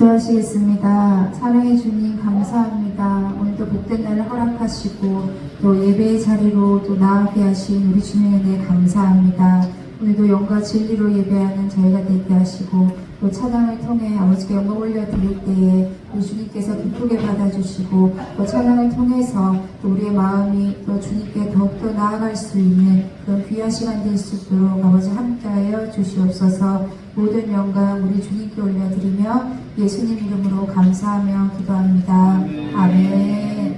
기도하시겠습니다. 사랑해 주님 감사합니다. 오늘도 복된 날을 허락하시고 또 예배의 자리로 또 나아게 하신 우리 주님의 은혜 감사합니다. 오늘도 영과 진리로 예배하는 저희가 되게 하시고 또 찬양을 통해 아버지께 영광 올려드릴 때에 우리 주님께서 기쁘게 받아주시고 또 찬양을 통해서 또 우리의 마음이 또 주님께 더욱더 나아갈 수 있는 그런 귀한 시간 될 수 있도록 아버지 함께하여 주시옵소서 모든 영광 우리 주님께 올려드리며 예수님 이름으로 감사하며 기도합니다. 아멘.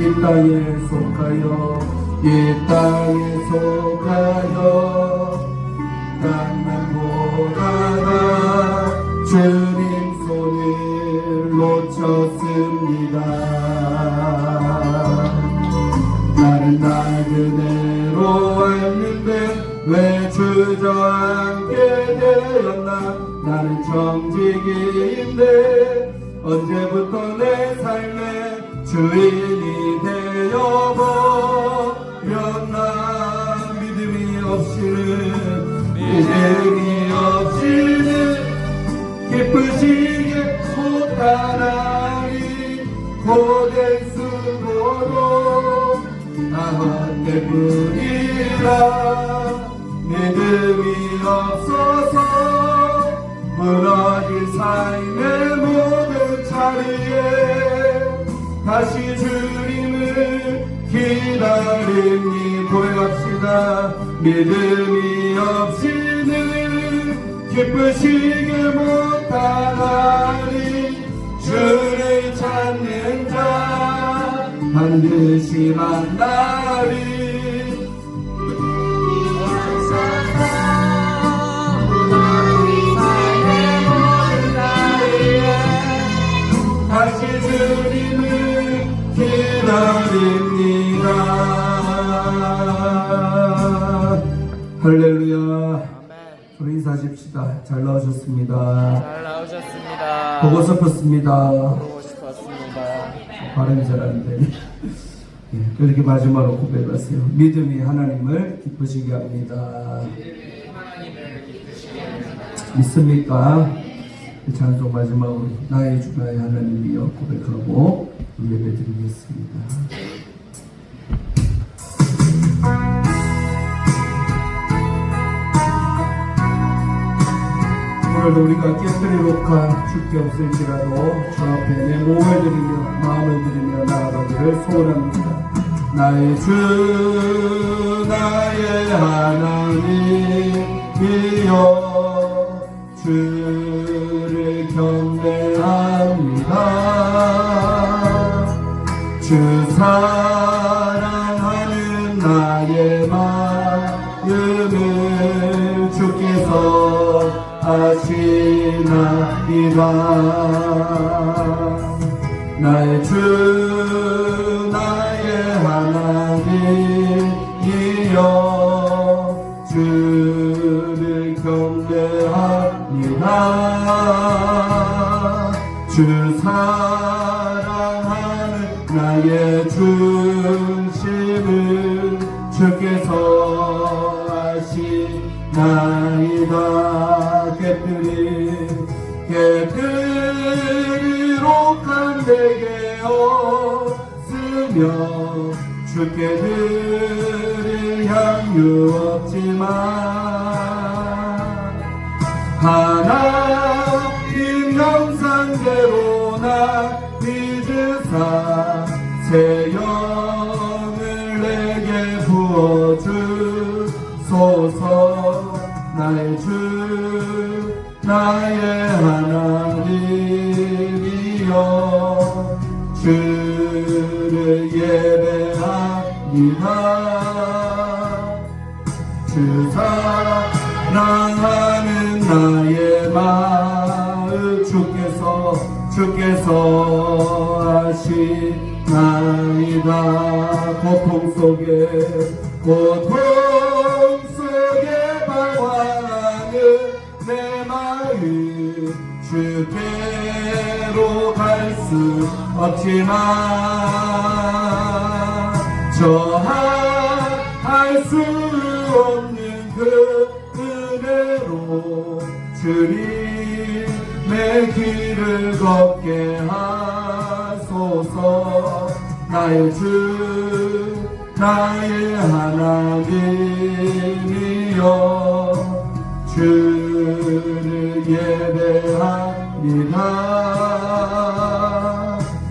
이 땅에 속하여 이 땅에 속하여. 땅만 보다가 주님 손을 놓쳤습니다. 나는 나그네로 왔는데 왜 주저앉게 되었나? 나는 정직인데 언제부터 내 삶의 주인이 되어버렸나 믿음이 없이는 믿음이 믿음이 없이는 기쁘시게 못하나니 주를 찾는 자 반드시 만나리. 다시 주님을 기다립니다 할렐루야. 우리 인사하십시다. 잘 나오셨습니다. 잘 나오셨습니다. 보고 싶었습니다. 보고 싶었습니다. 발음이 잘안 되네. 예, 그렇게 마지막으로 고백하세요. 믿음이 하나님을 기쁘시게 합니다. 믿습니까? 이 찬송 마지막으로 나의 주 나의 하나님이여 고백하고 예배 드리겠습니다 오늘도 우리가 깨뜨리 록한 주께 없을지라도 주 앞에 내 몸을 드리며 마음을 드리며 나아가기를 소원합니다. 나의 주 나의 하나님이여 주를 경배합니다. 주사 나이다 나의 주 나의 하나님이여 주를 경배합니다 주 사랑하는 나의 중심을 주께서 아시나이다. 깨뜨리 깨뜨리록한 내게 없으며 주께 드릴 향유 없지만 하나님 형상대로 나 믿으사 새 영을 내게 부어주소서 나의 주 나의 하나님이여 주를 예배합니다 주 사랑하는 나의 마음 주께서 주께서 아시나이다. 고통 속에 고통 주께로 갈 수 없지만 저할 수 없는 그 은혜로 주님의 길을 걷게 하소서. 나의 주 나의 하나님이여. 주 주를 예배합니다.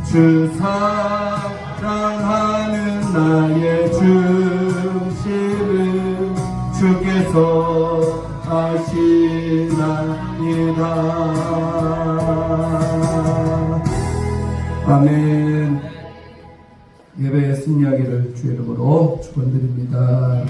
주 사랑하는 나의 주심을 주께서 아시나이다. 아멘. 예배의 승리하기를 주의 이름으로 축원드립니다.